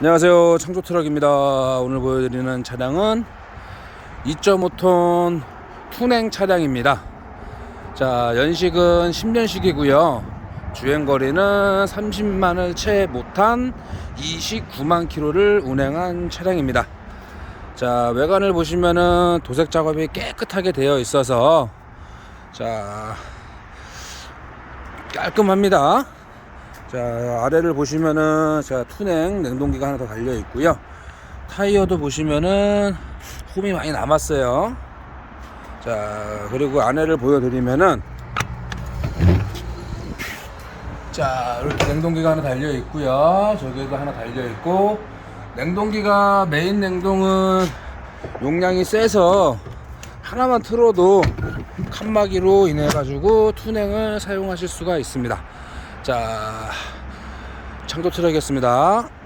안녕하세요. 창조트럭입니다. 오늘 보여드리는 차량은 2.5톤 투냉 차량입니다. 자 연식은 10년식이고요. 주행거리는 30만을 채 못한 29만 킬로를 운행한 차량입니다. 자 외관을 보시면은 도색 작업이 깨끗하게 되어 있어서 자 깔끔합니다 자 아래를 보시면은 자 투냉 냉동기가 하나 더 달려 있고요. 타이어도 보시면은 홈이 많이 남았어요. 자 그리고 안에를 보여드리면은 자 이렇게 냉동기가 하나 달려 있고요. 저기도 하나 달려 있고 냉동기가 메인 냉동은 용량이 세서 하나만 틀어도 칸막이로 인해 가지고 투냉을 사용하실 수가 있습니다 자 창조 트럭이었습니다